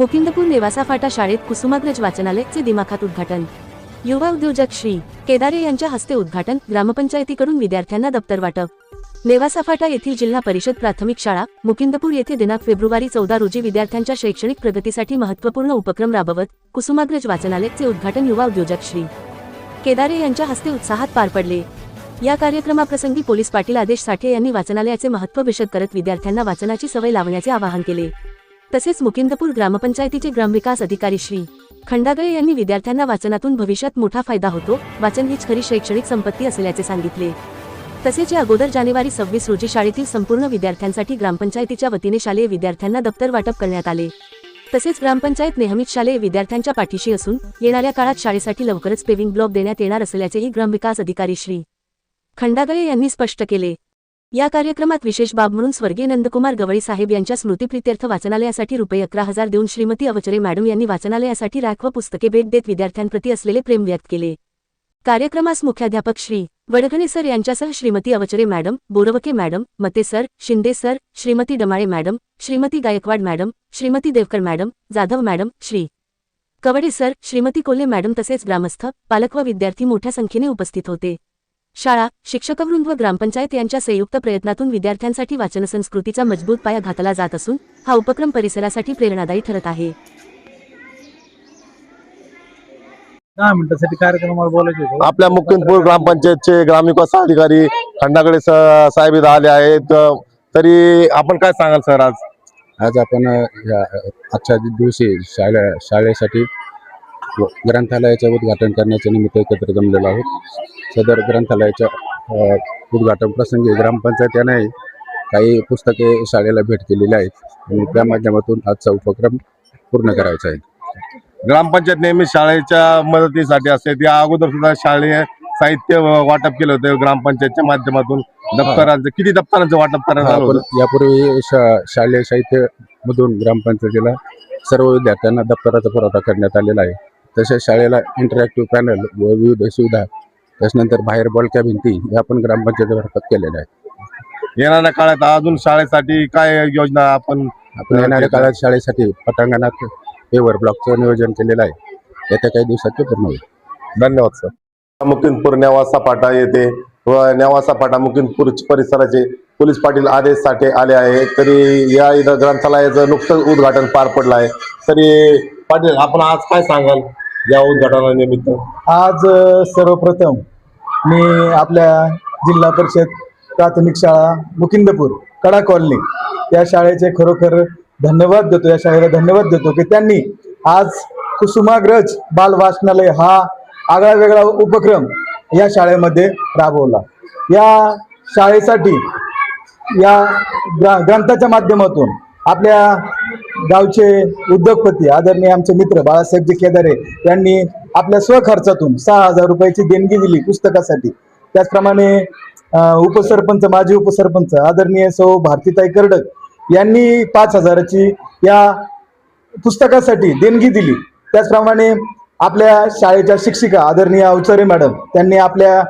मुकिंदपूर नेवासा फाटा शाळेत कुसुमाग्रज वाचनालयचे दिमाखात उद्घाटन. युवा उद्योजक श्री. केदारे यांच्या हस्ते उद्घाटन ग्रामपंचायतीकडून विद्यार्थ्यांना दप्तर वाटप. नेवासा फाटा येथील जिल्हा परिषद प्राथमिक शाळा मुकिंदपूर येथे दिनांक फेब्रुवारी चौदा रोजी विद्यार्थ्यांच्या शैक्षणिक प्रगतीसाठी महत्त्वपूर्ण उपक्रम राबवत कुसुमाग्रज वाचनालयचे उद्घाटन युवा उद्योजक श्री. केदारे यांच्या हस्ते उत्साहात पार पडले. या कार्यक्रमाप्रसंगी पोलीस पाटील आदेश साठे यांनी वाचनालयाचे महत्त्व विशद करत विद्यार्थ्यांना वाचनाची सवय लावण्याचे आवाहन केले. तसेच मुकिंदपूर ग्रामपंचायतीचे ग्रामविकास अधिकारी श्री खंडागळे यांनी विद्यार्थ्यांना वाचनातून भविष्यात मोठा फायदा होतो. वाचन हीच खरी शैक्षणिक संपत्ती असल्याचे सांगितले. तसेच या अगोदर जानेवारी सव्वीस रोजी शाळेतील संपूर्ण विद्यार्थ्यांसाठी ग्रामपंचायतीच्या वतीने शालेय विद्यार्थ्यांना दप्तर वाटप करण्यात आले. तसेच ग्रामपंचायत नेहमीच शालेय विद्यार्थ्यांच्या पाठीशी असून येणाऱ्या काळात शाळेसाठी लवकरच पेविंग ब्लॉक देण्यात येणार असल्याचेही ग्रामविकास अधिकारी श्री खंडागळे यांनी स्पष्ट केले. या कार्यक्रमात विशेष बाब म्हणून स्वर्गीय नंदकुमार गवळी साहेब यांच्या स्मृतीप्रित्यर्थ वाचनालयासाठी रुपये अकरा हजार देऊन श्रीमती अवचरे मॅडम यांनी वाचनालयासाठी राख व पुस्तके भेट देत विद्यार्थ्यांप्रती असलेले प्रेम व्यक्त केले. कार्यक्रमास मुख्याध्यापक श्री. वडघणे सर यांच्यासह Shrimati Avchare madam Borwake madam Mate sir Shinde sir Shrimati Damale madam Shrimati Gaikwad madam Shrimati Deokar madam Jadhav madam Shri. Kawade sir Shrimati Kolhe madam तसेच ग्रामस्थ पालक व विद्यार्थी मोठ्या संख्येने उपस्थित होते. शाळा शिक्षकवृंद व ग्रामपंचायत यांच्या संयुक्त प्रयत्नातून विद्यार्थ्यांसाठी वाचन संस्कृतीचा मजबूत पाया घातला जात असून हा उपक्रम परिसरासाठी प्रेरणादायी ठरत आहे. दहा मिनिटासाठी कार्यक्रमावर बोलायचे होते. आपल्या मुकिंदपूर ग्रामपंचायतचे ग्रामविकास अधिकारी खंडाकडे साहेब इथं आले आहेत. अ, तरी आपण काय सांगाल सर आज? आज आपण अ, या अ, आजच्या दिवशी शाळे शाळेसाठी व ग्रंथालयाचे उद्घाटन करण्याच्या निमित्त एकत्र जमलेलो आहोत. सदर ग्रंथालयाच्या उद्घाटन प्रसंगी ग्रामपंचायत काही पुस्तके शाळेला भेट केलेली आहेत. आणि त्या माध्यमातून आजचा उपक्रम पूर्ण करायचा आहे. ग्रामपंचायत नेहमी शाळेच्या मदतीसाठी असते. त्या अगोदर सुद्धा शालेय साहित्य वाटप केलं होतं ग्रामपंचायतच्या माध्यमातून. दप्तरांचं किती दप्तरांचं वाटप होतं? यापूर्वी शा- शालेय साहित्य मधून ग्रामपंचायतीला सर्व विद्यार्थ्यांना दप्तराचा पुरवठा करण्यात आलेला आहे. तसेच शाळेला इंटरॅक्टिव्ह पॅनल व विविध सुविधा त्याच्यानंतर बाहेर बॉलक्या भिंती या आपण ग्रामपंचायतीमार्फत केलेल्या आहेत येणाऱ्या काळात अजून शाळेसाठी काय योजना आपण आपण येणाऱ्या काळात शाळेसाठी पटांगणात पेवर ब्लॉकचं नियोजन केलेलं आहे. येत्या काही दिवसात ते पूर्ण होईल. धन्यवाद सर. मुकिंदपूर नेवासा फाटा येथे व नेवासा फाटा मुकिंदपूर परिसराचे पोलीस पाटील आदेशसाठी आले आहे. तरी या इथं ग्रंथालयाचं नुकतंच उद्घाटन पार पडलं आहे. तरी पाटील आपण आज काय सांगाल? या उद्घाटनानिमित्त. आज सर्वप्रथम मी आपल्या जिल्हा परिषद प्राथमिक शाळा मुकिंदपूर कडा कॉलनी या शाळेचे खरोखर धन्यवाद देतो या शाळेला धन्यवाद देतो की त्यांनी आज कुसुमाग्रज बाल वाचनालय हा आगळा वेगळा उपक्रम या शाळेमध्ये राबवला. या शाळेसाठी या ग्रा ग्रंथाच्या माध्यमातून आपल्या गावचे उद्योगपती आदरणीय आमचे मित्र बाळासाहेबजी केदारे यांनी आपल्या स्वखर्चातून सहा हजार रुपयाची देणगी दिली पुस्तकासाठी. त्याचप्रमाणे उपसरपंच माजी उपसरपंच आदरणीय सौ भारतीताई कर्डक यांनी पाच हजाराची या पुस्तकासाठी देणगी दिली. त्याचप्रमाणे आपल्या शाळेच्या शिक्षिका आदरणीय अवचारे मॅडम त्यांनी आपल्या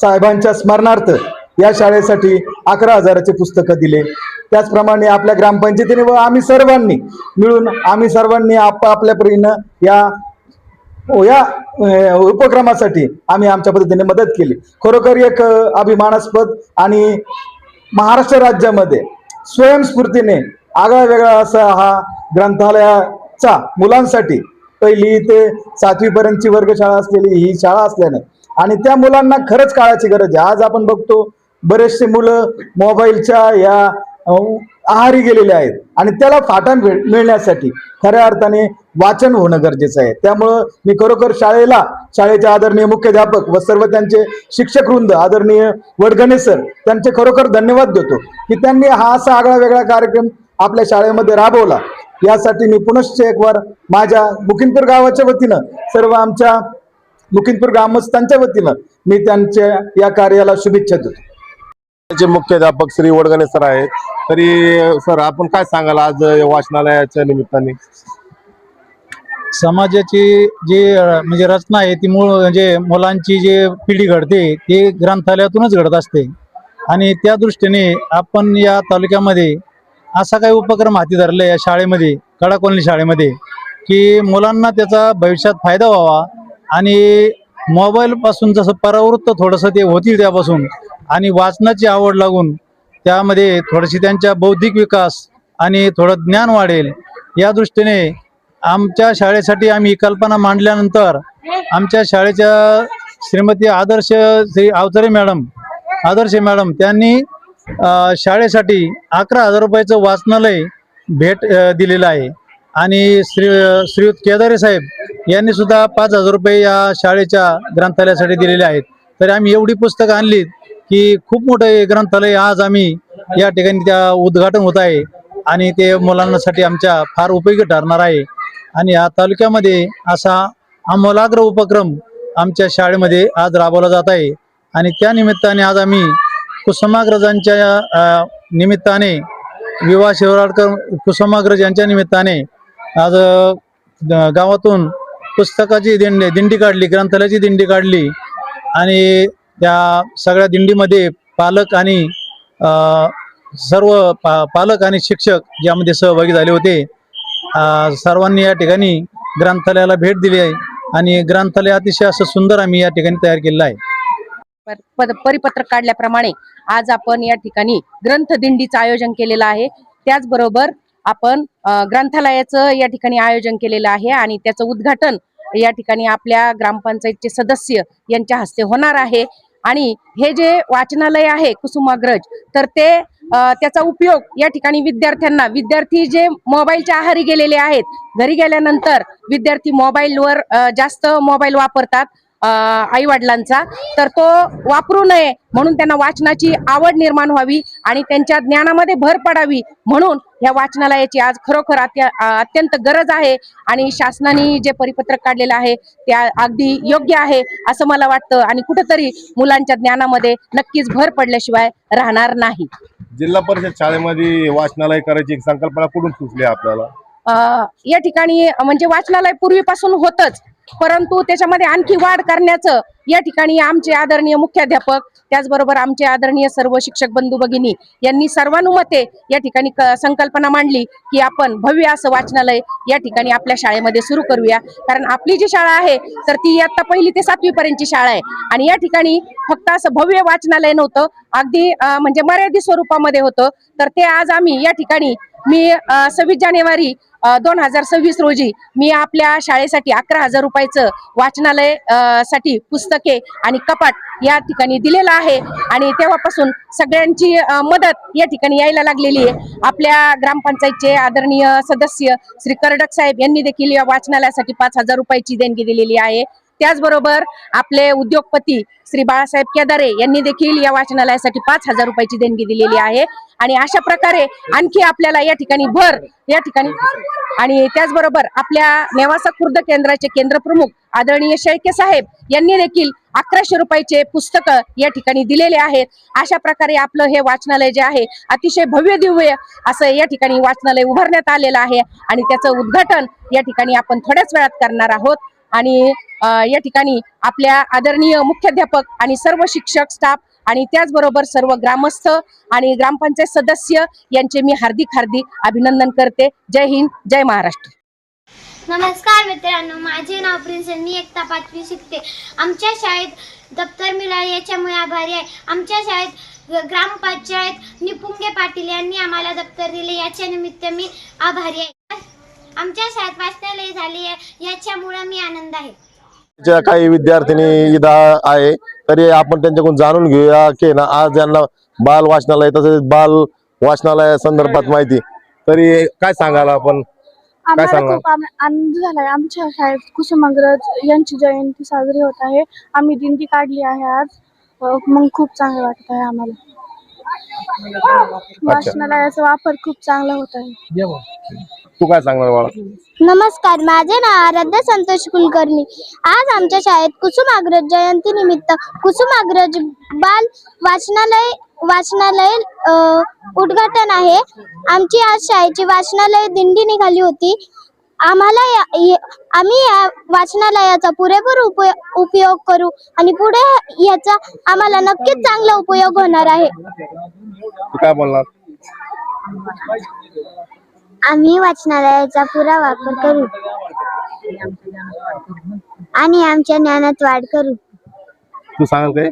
साहेबांच्या स्मरणार्थ या शाळेसाठी अकरा हजाराचे पुस्तकं दिले. त्याचप्रमाणे आपल्या ग्रामपंचायतीने व आम्ही सर्वांनी मिळून आम्ही सर्वांनी आपापल्या परीनं या या उपक्रमासाठी आम्ही आमच्या पद्धतीने मदत केली. खरोखर एक अभिमानास्पद आणि महाराष्ट्र राज्यामध्ये स्वयंस्फूर्तीने आगळा वेगळा असा हा ग्रंथालयाचा मुलांसाठी पहिली ते सातवीपर्यंतची वर्गशाळा असलेली ही शाळा असल्याने आणि त्या मुलांना खरंच काळाची गरज आहे. आज आपण बघतो बरेचसे मुलं मोबाईलच्या या आहारी गेलेले आहेत. आणि त्याला फाटा मिळण्यासाठी खऱ्या अर्थाने वाचन होणं गरजेचं आहे. त्यामुळं मी खरोखर शाळेला शाळेचे आदरणीय मुख्याध्यापक व सर्व त्यांचे शिक्षक वृंद आदरणीय वडगणे सर त्यांचे खरोखर धन्यवाद देतो की त्यांनी हा असा आगळा वेगळा कार्यक्रम आपल्या शाळेमध्ये राबवला. यासाठी मी पुनश्च एक वार माझ्या मुकिंदपूर गावाच्या वतीनं सर्व आमच्या मुकिंदपूर ग्रामस्थांच्या वतीनं मी त्यांच्या या कार्याला शुभेच्छा देतो. जे मुख्याध्यापक श्री वडगणे सर आहेत. तरी सर आपण काय सांगाल आज वाचनालयाच्या निमित्ताने? समाजाची जी अ, म्हणजे रचना आहे ती मूळ म्हणजे मुलांची जी पिढी घडते ती ग्रंथालयातूनच घडत असते. आणि त्या दृष्टीने आपण या तालुक्यामध्ये असा काही उपक्रम हाती धरला या शाळेमध्ये कडाकोलनी शाळेमध्ये की मुलांना त्याचा भविष्यात फायदा व्हावा आणि मोबाईल पासून जसं परावृत्त थोडंसं ते होतील त्यापासून आणि वाचनाची आवड लागून त्यामध्ये थोडीशी त्यांच्या बौद्धिक विकास आणि थोडं ज्ञान वाढेल. या दृष्टीने आमच्या शाळेसाठी आम्ही ही कल्पना मांडल्यानंतर आमच्या शाळेच्या श्रीमती आदर्श श्री अवतरे मॅडम आदर्श मॅडम त्यांनी शाळेसाठी अकरा हजार रुपयाचं वाचनालय भेट दिलेलं आहे. आणि श्री श्रीयुत केदारे साहेब यांनी सुद्धा पाच हजार रुपये या शाळेच्या ग्रंथालयासाठी दिलेले आहेत. तर आम्ही एवढी पुस्तकं आणलीत की खूप मोठं ग्रंथालय आज आम्ही या ठिकाणी त्या उद्घाटन होत आहे. आणि ते मुलांसाठी आमच्या फार उपयोगी ठरणार आहे. आणि या तालुक्यामध्ये असा आमूलाग्र उपक्रम आमच्या शाळेमध्ये आज राबवला जात आहे. आणि त्या निमित्ताने आज आम्ही कुसुमाग्रजांच्या निमित्ताने विवा शिवराडकर कुसुमाग्रज यांच्या निमित्ताने आज गावातून पुस्तकाची दिंडी दिंडी काढली ग्रंथालयाची दिंडी काढली. आणि त्या सगळ्या दिंडीमध्ये पालक आणि अ, सर्व पा पालक आणि शिक्षक यामध्ये सहभागी झाले होते सर्वांनी या ठिकाणी ग्रंथालयाला भेट दिली आहे आणि ग्रंथालय अतिशय असं सुंदर आम्ही या ठिकाणी तयार केलेलं आहे. परिपत्रक काढल्याप्रमाणे आज आपण या ठिकाणी ग्रंथदिंडीचं आयोजन केलेलं आहे. त्याचबरोबर आपण ग्रंथालयाचं या ठिकाणी आयोजन केलेलं आहे आणि त्याचं उद्घाटन या ठिकाणी आपल्या ग्रामपंचायतचे सदस्य यांच्या हस्ते होणार आहे. आणि हे जे वाचनालय आहे कुसुमाग्रज तर ते त्याचा उपयोग या ठिकाणी विद्यार्थ्यांना विद्यार्थी जे मोबाईलच्या आहारी गेलेले आहेत घरी गेल्यानंतर विद्यार्थी मोबाईलवर जास्त मोबाईल वापरतात. आई वडिलांचा तर तो वापरू नये म्हणून त्यांना वाचनाची आवड निर्माण व्हावी आणि त्यांच्या ज्ञानामध्ये भर पडावी म्हणून या वाचनालयाची आज खरोखर अत्यंत गरज आहे आणि शासनाने जे परिपत्रक काढलेलं आहे ते अगदी योग्य आहे असं मला वाटतं आणि कुठंतरी मुलांच्या ज्ञानामध्ये नक्कीच भर पडल्याशिवाय राहणार नाही. जिल्हा परिषद शाळेमध्ये वाचनालय करायची एक संकल्पना कुठून सुचली आपल्याला? अ, या ठिकाणी म्हणजे वाचनालय पूर्वीपासून होतच. परंतु त्याच्यामध्ये आणखी वाढ करण्याचं या ठिकाणी आमचे आदरणीय मुख्याध्यापक त्याचबरोबर आमचे आदरणीय सर्व शिक्षक बंधू भगिनी यांनी सर्वानुमते या ठिकाणी संकल्पना मांडली की आपण भव्य असं वाचनालय या ठिकाणी आपल्या शाळेमध्ये सुरू करूया. कारण आपली जी शाळा आहे तर ती इयत्ता पहिली ते सातवी पर्यंतची शाळा आहे. आणि या ठिकाणी फक्त असं भव्य वाचनालय नव्हतं अगदी म्हणजे मर्यादित स्वरूपामध्ये होतं. तर ते आज आम्ही या ठिकाणी मी सव्वीस जानेवारी दोन हजार सव्वीस रोजी मी आपल्या शाळेसाठी अकरा हजार रुपयाचं वाचनालयसाठी पुस्तके आणि कपाट या ठिकाणी दिलेलं आहे. आणि तेव्हापासून सगळ्यांची मदत या ठिकाणी यायला लागलेली आहे. आपल्या ग्रामपंचायतचे आदरणीय सदस्य श्री करडक साहेब यांनी देखील या वाचनालयासाठी पाच हजार रुपयाची देणगी दिलेली आहे. त्याचबरोबर आपले उद्योगपती श्री बाळासाहेब केदारे यांनी देखील या वाचनालयासाठी पाच हजार रुपयाची देणगी दिलेली आहे. आणि अशा प्रकारे आणखी आपल्याला या ठिकाणी भर या ठिकाणी आणि त्याचबरोबर आपल्या नेवासा खुर्द केंद्राचे केंद्र प्रमुख आदरणीय शेळके साहेब यांनी देखील अकराशे रुपयाचे पुस्तक या ठिकाणी दिलेले आहेत. अशा प्रकारे आपलं हे वाचनालय जे आहे अतिशय भव्य दिव्य असं या ठिकाणी वाचनालय उभारण्यात आलेलं आहे. आणि त्याचं उद्घाटन या ठिकाणी आपण थोड्याच वेळात करणार आहोत. आणि या ठिकाणी आपल्या आदरणीय मुख्याध्यापक आणि सर्व शिक्षक स्टाफ आणि त्याचबरोबर सर्व ग्रामस्थ आणि ग्रामपंचायत सदस्य यांचे मी हार्दिक हार्दिक अभिनंदन करते. जय हिंद जय महाराष्ट्र. नमस्कार मित्रांनो माझे नाव प्रिन्स मी एकता पाचवी शिकते. आमच्या शाळेत दप्तर मिळाले याच्यामुळे आभारी आहे. आमच्या शाळेत ग्रामपंचायत निपुंगे पाटील यांनी आम्हाला दप्तर दिले याच्या निमित्त मी आभारी आहे. आमच्या शाळेत वाचनालय झाले आहे. याच्यामुळे मी आनंद आहे. ज्या काही विद्यार्थिनी इथं आहे तरी आपण त्यांच्याकडून जाणून घेऊया की ना आज यांना बाल वाचनालय तसेच बाल वाचनालय संदर्भात माहिती. तरी काय सांगाल आपण? आम्हाला? खूप आम- आनंद झालाय आमच्या शाळेत कुसुमाग्रज यांची जयंती साजरी होत आहे. आम्ही दिंडी काढली आहे आज. अ, मग खूप चांगलं वाटत आहे आम्हाला. वाचनालयाचा वापर खूप चांगला होत आहे. तू काय सांगणार बाळा? नमस्कार माझे नाव आराध्य संतोष कुलकर्णी. आज आमच्या शाळेत कुसुमाग्रज जयंती निमित्त कुसुमाग्रज बाल वाचनालय वाचनालय अ, उद्घाटन आहे. आमची आज शाळेची वाचनालय दिंडी निघाली होती. आम्हाला या- ये- आम्ही या वाचनालयाचा पुरेपूर उपयो- उपयोग करू आणि पुढे याचा आम्हाला नक्कीच चांगला उपयोग होणार आहे. तू काय बोलणार? आम्ही वाचनालयाचा पुरा वापर करू. आणि आमच्या ज्ञानात वाढ करू. तू सांगाल काय